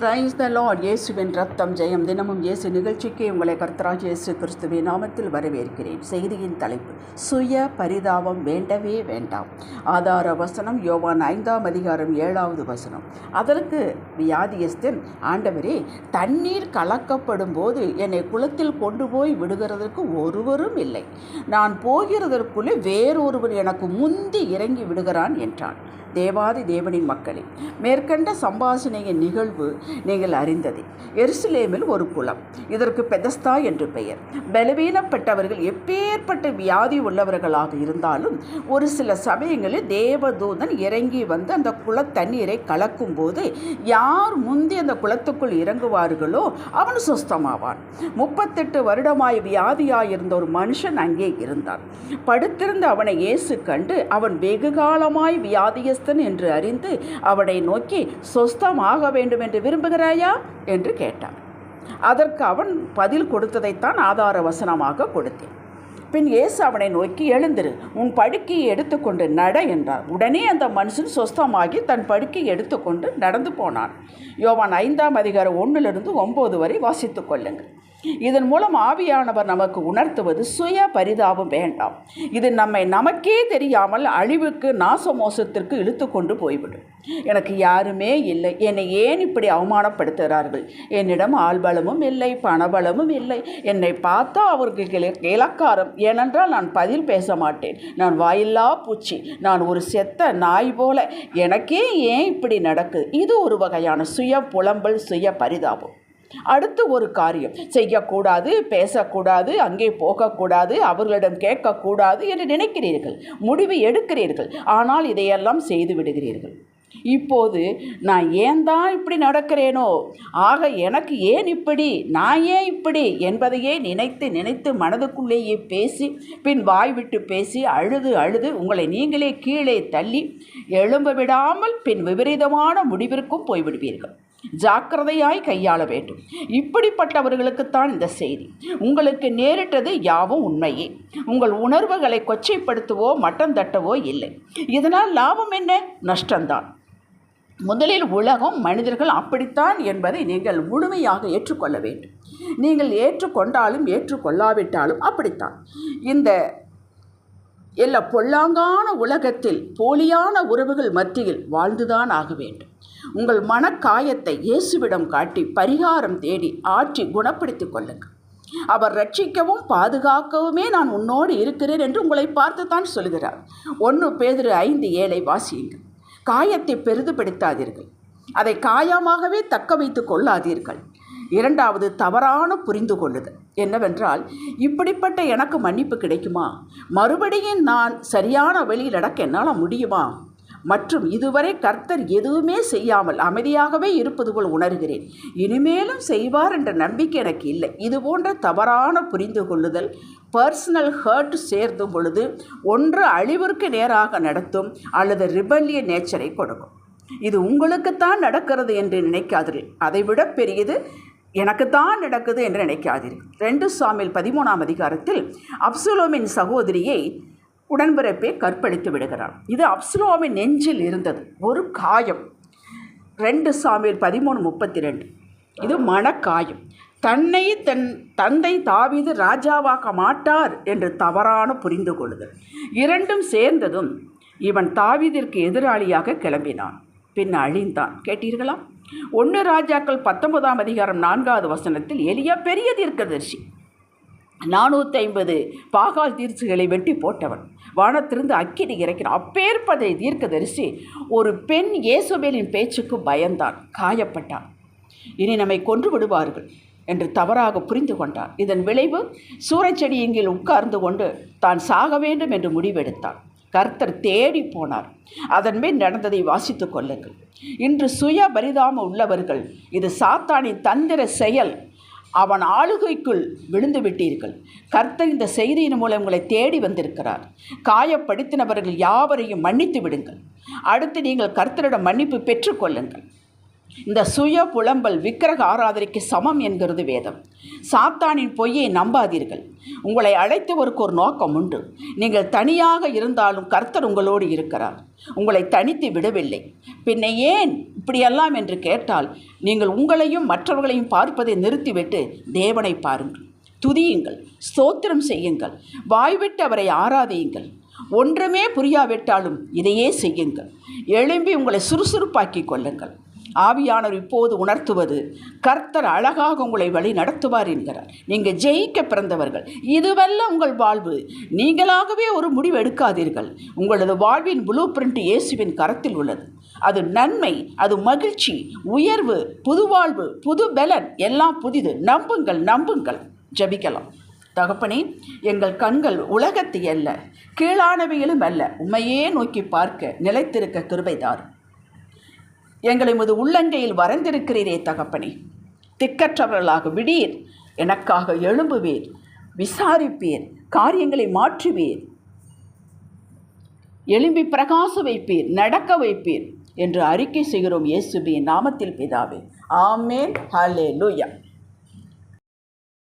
Praise the Lord இயேசுவின் ரத்தம் ஜெயம் தினமும் இயேசு நிகழ்ச்சிக்கு உங்களை கர்த்தராஜ் இயேசு கிறிஸ்துவின் நாமத்தில் வரவேற்கிறேன். செய்தியின் தலைப்பு சுய பரிதாபம் வேண்டவே வேண்டாம். ஆதார வசனம் யோவான் ஐந்தாம் அதிகாரம் ஏழாவது வசனம். அதற்கு வியாதியஸ்தன் ஆண்டவரே தண்ணீர் கலக்கப்படும் போது என்னை குளத்தில் கொண்டு போய் விடுகிறதற்கு ஒருவரும் இல்லை. நான் போகிறதற்குள்ளே வேறொருவர் எனக்கு முந்தி இறங்கி விடுகிறான் என்றான். தேவாதி தேவனின் மக்களே மேற்கண்ட சம்பாஷணையின் நிகழ்வு நீங்கள் அறிந்ததே. எருசலேமில் ஒரு குளம் இதற்கு பெதஸ்தா என்று பெயர். பலவீனப்பட்டவர்கள் எப்பேற்பட்ட வியாதி உள்ளவர்களாக இருந்தாலும் ஒரு சில சமயங்களில் தேவதூதன் இறங்கி வந்து அந்த குள தண்ணீரை கலக்கும் போது யார் முந்தி அந்த குளத்துக்குள் இறங்குவார்களோ அவன் சுஸ்தமாவான். முப்பத்தெட்டு வருடமாய் வியாதியாயிருந்த ஒரு மனுஷன் அங்கே இருந்தான். படுத்திருந்த அவனை இயேசு கண்டு அவன் வெகு காலமாய் வியாதிய கிறிஸ்தன் என்று அறிந்து அவனை நோக்கி சொஸ்தமாக வேண்டும் என்று விரும்புகிறாயா? என்று கேட்டான். அதற்கு அவன் பதில் கொடுத்ததைத்தான் ஆதார வசனமாக கொடுத்தேன். பின் இயேசு அவனை நோக்கி எழுந்திரு உன் படுக்கையை எடுத்துக்கொண்டு நட என்றார் உடனே அந்த மனுஷன் சொஸ்தமாகி தன் படுக்கையை எடுத்துக்கொண்டு நடந்து போனான். யோவான் ஐந்தாம் அதிகாரம் ஒன்றிலிருந்து ஒம்பது வரை வாசித்து கொள்ளுங்கள். இதன் மூலம் ஆவியானவர் நமக்கு உணர்த்துவது சுய பரிதாபம் வேண்டாம். இது நம்மை நமக்கே தெரியாமல் அழிவுக்கு நாசமோசத்திற்கு இழுத்து கொண்டு போய்விடும். எனக்கு யாருமே இல்லை. என்னை ஏன் இப்படி அவமானப்படுத்துகிறார்கள்? என்னிடம் ஆள்பலமும் இல்லை பணபலமும் இல்லை. என்னை பார்த்தா அவருக்கு இலக்காரம் ஏனென்றால் நான் பதில் பேச மாட்டேன். நான் வாயில்லா பூச்சி. நான் ஒரு செத்த நாய் போல. எனக்கே ஏன் இப்படி நடக்குது இது ஒரு வகையான சுய புலம்பல் சுய பரிதாபம். அடுத்து ஒரு காரியம். செய்யக்கூடாது பேசக்கூடாது அங்கே போகக்கூடாது அவர்களிடம் கேட்கக்கூடாது என்று நினைக்கிறீர்கள். முடிவு எடுக்கிறீர்கள். ஆனால் இதையெல்லாம் செய்து விடுகிறீர்கள். இப்போது நான் ஏன் தான் இப்படி நடக்கிறேனோ? ஆக எனக்கு ஏன் இப்படி? நான் ஏன் இப்படி? என்பதையே நினைத்து நினைத்து மனதுக்குள்ளேயே பேசி பின் வாய் விட்டு பேசி அழுது அழுது உங்களை நீங்களே கீழே தள்ளி எழும்ப விடாமல் பின் விபரீதமான முடிவிற்கும் போய்விடுவீர்கள். ஜாக்கிரதையாய் கையாள வேண்டும். இப்படிப்பட்டவர்களுக்குத்தான் இந்த செய்தி. உங்களுக்கு நேரிட்டது யாவும் உண்மையே. உங்கள் உணர்வுகளை கொச்சைப்படுத்தவோ மட்டம் தட்டவோ இல்லை. இதனால் லாபம் என்ன? நஷ்டம்தான். முதலில் உலகம் மனிதர்கள் அப்படித்தான் என்பதை நீங்கள் முழுமையாக ஏற்றுக்கொள்ள வேண்டும். நீங்கள் ஏற்றுக்கொண்டாலும் ஏற்றுக்கொள்ளாவிட்டாலும் அப்படித்தான். இந்த எல்லா பொல்லாங்கான உலகத்தில் போலியான உறவுகள் மத்தியில் வாழ்ந்துதான் ஆக வேண்டும். உங்கள் மனக்காயத்தை இயேசுவிடம் காட்டி பரிகாரம் தேடி ஆற்றி குணப்படுத்திக் கொள்ளுங்கள். அவர் ரட்சிக்கவும் பாதுகாக்கவுமே நான் உன்னோடு இருக்கிறேன் என்று உங்களை பார்த்து தான் சொல்கிறார். ஒன்று பேதிரு ஐந்து ஏழை வாசியுங்கள். காயத்தை பெரிதுபடுத்தாதீர்கள் அதை காயமாகவே தக்க வைத்து கொள்ளாதீர்கள். இரண்டாவது தவறான புரிந்து கொள்ளுதல். என்னவென்றால் இப்படிப்பட்ட எனக்கு மன்னிப்பு கிடைக்குமா? மறுபடியும் நான் சரியான வழியில் நடக்க என்னால் முடியுமா? மற்றும் இதுவரை கர்த்தர் எதுவுமே செய்யாமல் அமைதியாகவே இருப்பது போல் உணர்கிறேன். இனிமேலும் செய்வார் என்ற நம்பிக்கை எனக்கு இல்லை. இது போன்ற தவறான புரிந்து கொள்ளுதல் பர்சனல் ஹர்ட் சேர்த்தும் பொழுது ஒன்று அழிவிற்கு நேராக நடத்தும் அல்லது ரிபல்லிய நேச்சரை கொடுக்கும். இது உங்களுக்குத்தான் நடக்கிறது என்று நினைக்காதீர்கள். அதைவிட பெரியது எனக்குத்தான் நடக்குது என்று நினைக்காதீர்கள். ரெண்டு சாமியில் பதிமூணாம் அதிகாரத்தில் அப்சுலோமின் சகோதரியை உடன்பிறப்பே கற்பழித்து விடுகிறார் இது அப்சுலோமின் நெஞ்சில் இருந்தது. ஒரு காயம். ரெண்டு சாமியில் பதிமூணு முப்பத்தி ரெண்டு இது மனக்காயம். தன்னை தன் தந்தை தாவீது ராஜாவாக்க மாட்டார் என்று தவறான புரிந்து கொள்ளுதல். இரண்டும் சேர்ந்ததும் இவன் தாவீதிற்கு எதிராளியாக கிளம்பினான். பின் அழிந்தான். கேட்டீர்களா? ஒன்று ராஜாக்கள் பத்தொன்பதாம் அதிகாரம் நான்காவது வசனத்தில் எளிய பெரிய தீர்க்கதரிசி. நானூற்றி ஐம்பது பாகால் தீர்ச்சிகளை வெட்டி போட்டவன். வானத்திலிருந்து அக்கினி இறக்கினான் அப்பேற்பதை தீர்க்கதரிசி ஒரு பெண் இயேசுபேலின் பேச்சுக்கு பயந்தான் காயப்பட்டான். இனி நம்மை கொன்று விடுவார்கள் என்று தவறாக புரிந்து கொண்டான். இதன் விளைவு சூறைச்செடி இங்கில் உட்கார்ந்து கொண்டு தான் சாக வேண்டும் என்று முடிவெடுத்தான். கர்த்தர் தேடி போனார். அதன் மேல் நடந்ததை வாசித்து கொள்ளுங்கள். இன்று சுய பரிதாம உள்ளவர்கள் இது சாத்தானின் தந்திர செயல் அவன் ஆளுகைக்குள் விழுந்து விட்டீர்கள். கர்த்தர் இந்த செய்தியின் மூலம் உங்களை தேடி வந்திருக்கிறார். காயப்படுத்தினவர்கள் யாவரையும் மன்னித்து விடுங்கள். அடுத்து நீங்கள் கர்த்தரிடம் மன்னிப்பு பெற்றுக்கொள்ளுங்கள். இந்த சுய புலம்பல் விக்கிரக ஆராதனைக்கு சமம் என்கிறது வேதம். சாத்தானின் பொய்யை நம்பாதீர்கள். உங்களை அழைத்தவருக்கு ஒரு நோக்கம் உண்டு. நீங்கள் தனியாக இருந்தாலும் கர்த்தர் உங்களோடு இருக்கிறார். உங்களை தனித்து விடவில்லை. பின்ன ஏன் இப்படியெல்லாம் என்று கேட்டால் நீங்கள் உங்களையும் மற்றவர்களையும் பார்ப்பதை நிறுத்திவிட்டு தேவனை பாருங்கள். துதியுங்கள் ஸ்தோத்திரம் செய்யுங்கள் வாய்விட்டு அவரை ஆராதியுங்கள். ஒன்றுமே புரியாவிட்டாலும் இதையே செய்யுங்கள். எழும்பி உங்களை சுறுசுறுப்பாக்கி கொள்ளுங்கள். ஆவியானவர் இப்போது உணர்த்துவது கர்த்தர் அழகாக உங்களை வழி நடத்துவார் என்கிறார். நீங்கள் ஜெயிக்க பிறந்தவர்கள். இதுவல்ல உங்கள் வாழ்வு. நீங்களாகவே ஒரு முடிவு எடுக்காதீர்கள். உங்களது வாழ்வின் ப்ளூ பிரிண்ட் இயேசுவின் கரத்தில் உள்ளது. அது நன்மை அது மகிழ்ச்சி உயர்வு புது வாழ்வு புது பலன் எல்லாம் புதிது. நம்புங்கள் நம்புங்கள். ஜபிக்கலாம். தகப்பனே எங்கள் கண்கள் உலகத்தை அல்ல கீழானவையிலும் அல்ல உண்மையே நோக்கி பார்க்க நிலைத்திருக்க கிருபைதார் எங்களை முது உள்ளங்கையில் வரைந்திருக்கிறீரே தகப்பனே. திக்கற்றவர்களாக விடீர். எனக்காக எழும்புவீர். விசாரிப்பீர். காரியங்களை மாற்றுவீர். எழும்பி பிரகாச வைப்பீர். நடக்க வைப்பீர். என்று அறிக்கை செய்கிறோம் இயேசுபின் நாமத்தில் பிதாவே. ஆமேன். ஹலே லூயா